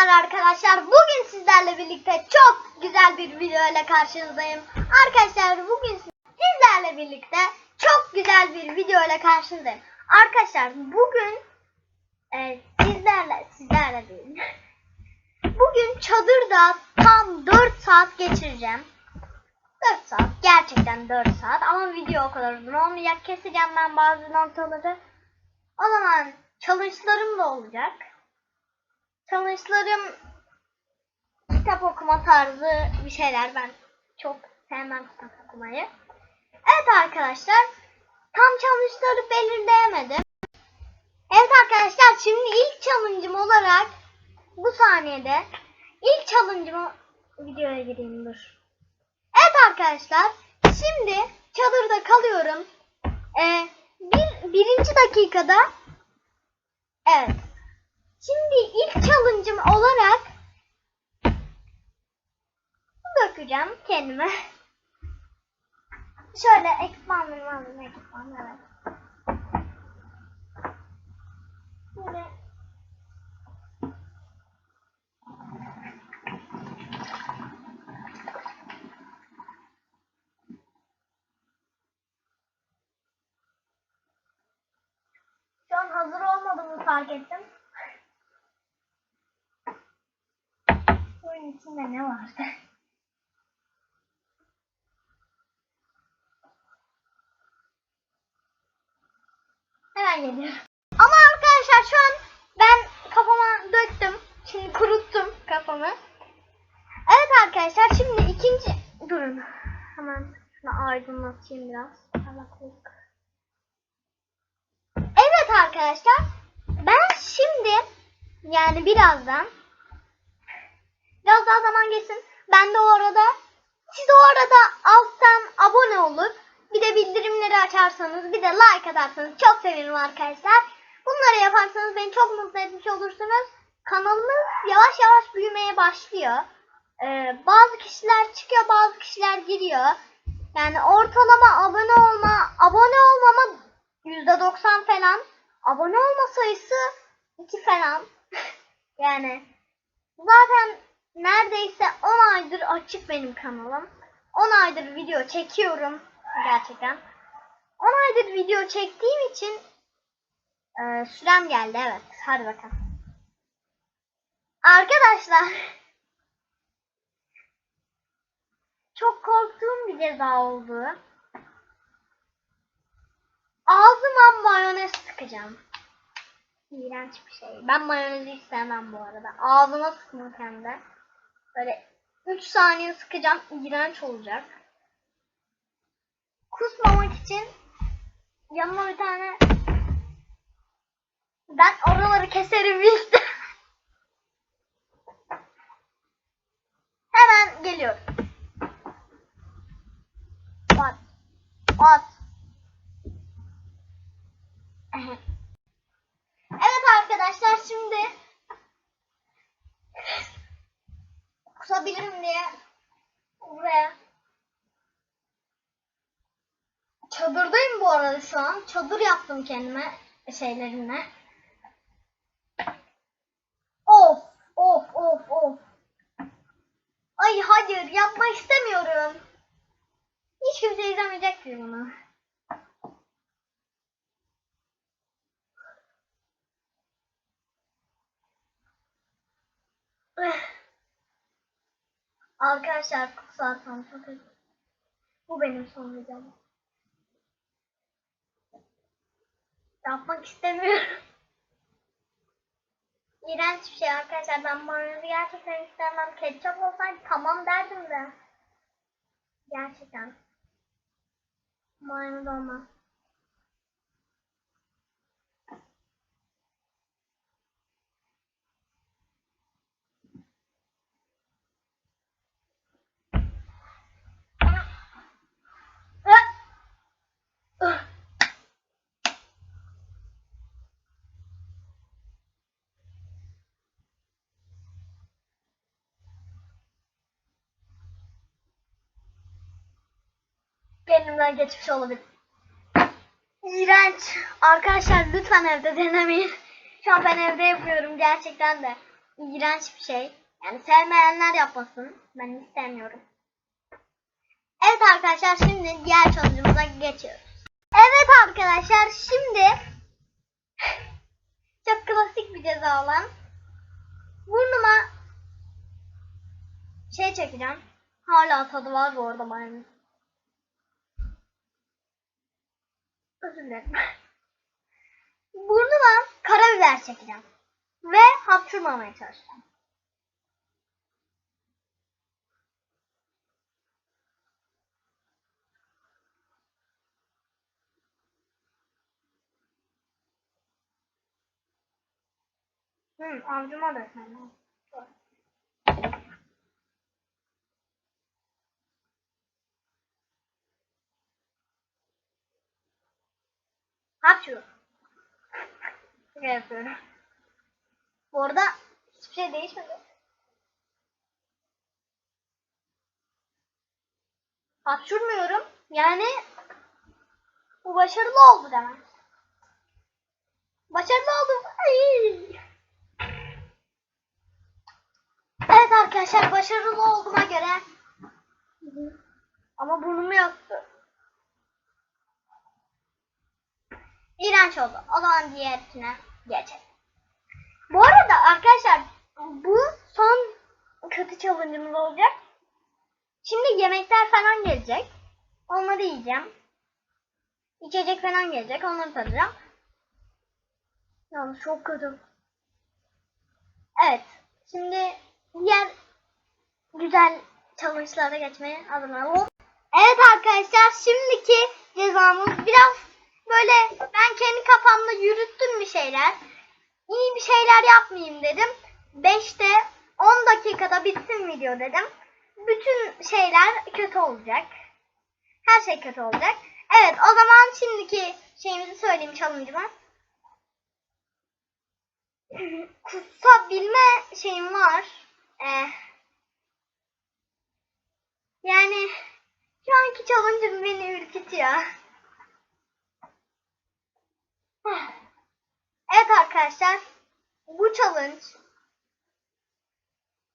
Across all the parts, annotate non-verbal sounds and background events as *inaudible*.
Selamlar arkadaşlar. Bugün sizlerle birlikte çok güzel bir video ile karşınızdayım. Arkadaşlar bugün sizlerle birlikte çok güzel bir video ile karşınızdayım. Arkadaşlar bugün e, sizlerle sizlerle değil. Bugün çadırda tam 4 saat geçireceğim. 4 saat. Gerçekten 4 saat. Ama video o kadar uzun olmayacak. Keseceğim ben bazı noktaları. O zaman challenge'larım da olacak. Challenge'larım kitap okuma tarzı bir şeyler. Ben çok sevmem kitap okumayı. Evet arkadaşlar. Tam challenge'ları belirleyemedim. Evet arkadaşlar şimdi ilk challenge'ım olarak bu saniyede ilk challenge'ımı videoya gireyim dur. Evet arkadaşlar şimdi çadırda kalıyorum. Ee, bir, birinci dakikada evet. Şimdi ilk challenge'ım olarak dökeceğim kendime. Şöyle ekipmanlarımı alayım ekipman evet. Şöyle Şu an hazır olmadığımı fark ettim. Bunun içinde ne vardı? Hemen geliyorum. Ama arkadaşlar şu an ben kafama döktüm. Şimdi kuruttum kafamı. Evet arkadaşlar şimdi ikinci... Durun. Hemen şunu aydınlatayım biraz. Parlaklık. Evet arkadaşlar. Ben şimdi yani birazdan biraz daha zaman geçsin. Ben de o arada siz o arada alttan abone olup bir de bildirimleri açarsanız bir de like atarsanız çok sevinirim arkadaşlar. Bunları yaparsanız beni çok mutlu etmiş olursunuz. Kanalımız yavaş yavaş büyümeye başlıyor. Ee, bazı kişiler çıkıyor bazı kişiler giriyor. Yani ortalama abone olma, abone olmama %90 falan. Abone olma sayısı 2 falan. *laughs* yani zaten neredeyse 10 aydır açık benim kanalım. 10 aydır video çekiyorum gerçekten. 10 aydır video çektiğim için e, sürem geldi evet. Hadi bakalım. Arkadaşlar *laughs* çok korktuğum bir ceza oldu. Ağzıma mayonez sıkacağım. İğrenç bir şey. Ben mayonezi hiç sevmem bu arada. Ağzıma sıkmak hem de. Böyle 3 saniye sıkacağım. İğrenç olacak. Kusmamak için yanıma bir tane ben oraları keserim işte. Hemen geliyorum. At. At. Evet arkadaşlar şimdi kusabilirim diye buraya çadırdayım bu arada şu an. Çadır yaptım kendime şeylerimle. Of of of of. Ay hayır yapmak istemiyorum. Hiç kimse izlemeyecek ki bunu. Arkadaşlar kusarsam çok Bu benim son videom. Yapmak istemiyorum. *laughs* İğrenç bir şey arkadaşlar. Ben mayonezi gerçekten istemem. Ketçap olsaydı tamam derdim de. Gerçekten. Mayonez olmaz. Kendimden geçmiş olabilir. İğrenç. Arkadaşlar lütfen evde denemeyin. Şu an ben evde yapıyorum gerçekten de. iğrenç bir şey. Yani sevmeyenler yapmasın. Ben istemiyorum. Evet arkadaşlar şimdi diğer challenge'ımıza geçiyoruz. Evet arkadaşlar şimdi *laughs* çok klasik bir ceza olan burnuma şey çekeceğim. Hala tadı var bu arada mayonez. Dilerim. Burnuma karabiber çekeceğim. Ve hapşurmamaya çalışacağım. Hı, avcuma da sen. Hapşur. Şaka yapıyorum. Bu arada hiçbir şey değişmedi. Hapşurmuyorum. Yani bu başarılı oldu demek. Başarılı oldum. Ay. Evet arkadaşlar başarılı olduğuma göre ama burnumu yoktu. İğrenç oldu. O zaman diğerine geçelim. Bu arada arkadaşlar bu son kötü challenge'ımız olacak. Şimdi yemekler falan gelecek. Onları yiyeceğim. İçecek falan gelecek. Onları tadacağım. Yalnız çok kötü. Evet. Şimdi diğer güzel challenge'lara geçmeye hazırlanalım. Evet arkadaşlar şimdiki cezamız biraz böyle ben kendi kafamda yürüttüm bir şeyler. İyi bir şeyler yapmayayım dedim. 5'te 10 dakikada bitsin video dedim. Bütün şeyler kötü olacak. Her şey kötü olacak. Evet o zaman şimdiki şeyimizi söyleyeyim challenge'ıma. *clears throat* Kusabilme şeyim var. Ee, yani şu anki challenge'ım beni ürkütüyor. Evet arkadaşlar. Bu challenge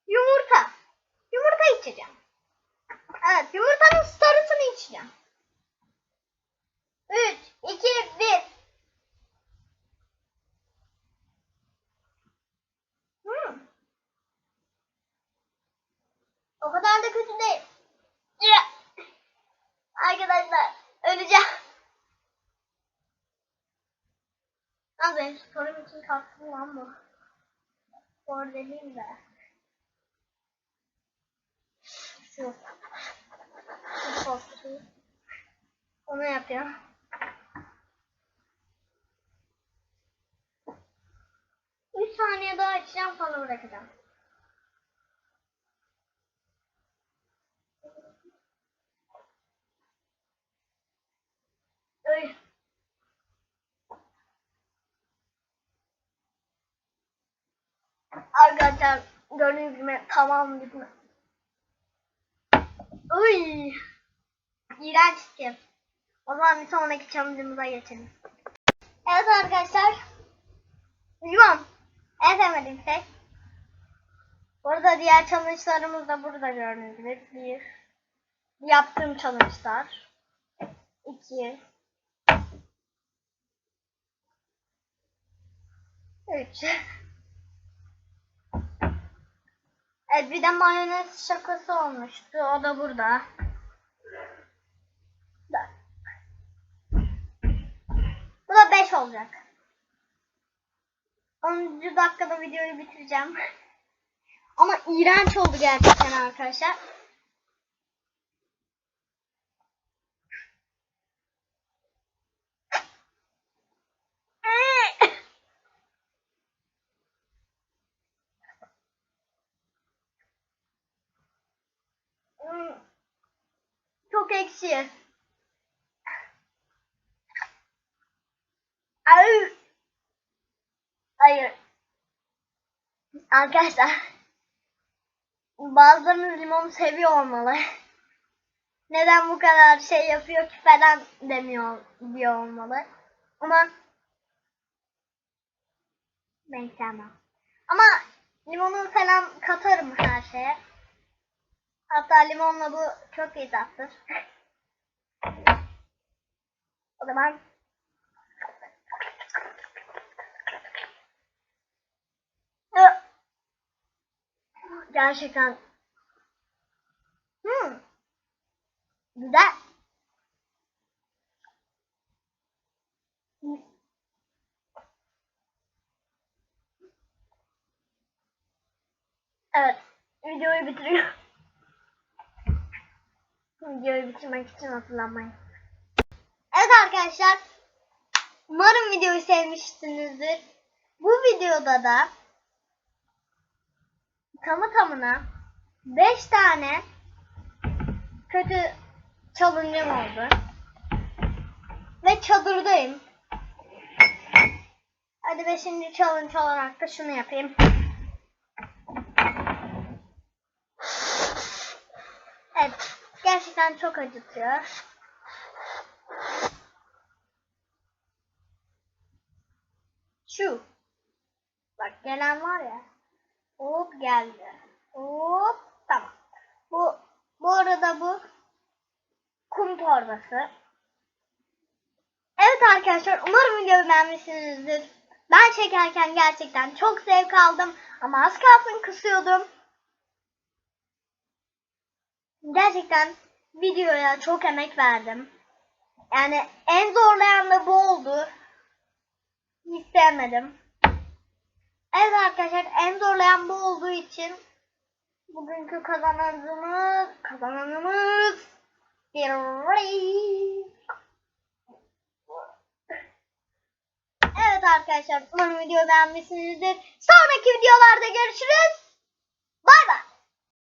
yumurta. Yumurta içeceğim. Evet yumurtanın sarısını içeceğim. 3, 2, 1. Hmm. O kadar da kötü değil. Ya. Arkadaşlar öleceğim. Az önce sporum için kalktım lan bu. Spor dediğim de. Şu. Şu koltuğu. Onu yapıyorum. Üç saniye daha açacağım sonra bırakacağım. Arkadaşlar gördüğünüz gibi tamam gibi. Uy. İğrenç. O zaman bir sonraki challenge'ımıza geçelim. Evet arkadaşlar. Yuvam. En sevmediğim şey. Burada diğer challenge'larımız da burada gördüğünüz gibi. Bir. Yaptığım challenge'lar. İki. Üç. Evet bir de mayonez şakası olmuştu. O da burada. Da. Bu da 5 olacak. 10. dakikada videoyu bitireceğim. Ama iğrenç oldu gerçekten arkadaşlar. Hmm. Çok ekşi. Ay. Hayır. Arkadaşlar. Bazılarınız limon seviyor olmalı. Neden bu kadar şey yapıyor ki falan demiyor diyor olmalı. Ama ben sevmem. Ama Limonu falan katarım her şeye. Hatta limonla bu çok iyi tattır. *laughs* o zaman. Gerçekten Hmm. Güzel. Evet. Videoyu bitiriyor. Videoyu bitirmek için hatırlanmayın. Evet arkadaşlar. Umarım videoyu sevmişsinizdir. Bu videoda da tamı tamına 5 tane kötü challenge'ım oldu. Ve çadırdayım. Hadi 5. challenge olarak da şunu yapayım. Evet. Gerçekten çok acıtıyor. Şu. Bak gelen var ya. Hop geldi. Hop tamam. Bu bu arada bu kum torbası. Evet arkadaşlar umarım videoyu beğenmişsinizdir. Ben çekerken gerçekten çok zevk aldım ama az kalsın kısıyordum. Gerçekten videoya çok emek verdim. Yani en zorlayan da bu oldu. Hiç. Evet arkadaşlar en zorlayan bu olduğu için bugünkü kazananımız kazananımız bir Evet arkadaşlar umarım videoyu beğenmişsinizdir. Sonraki videolarda görüşürüz.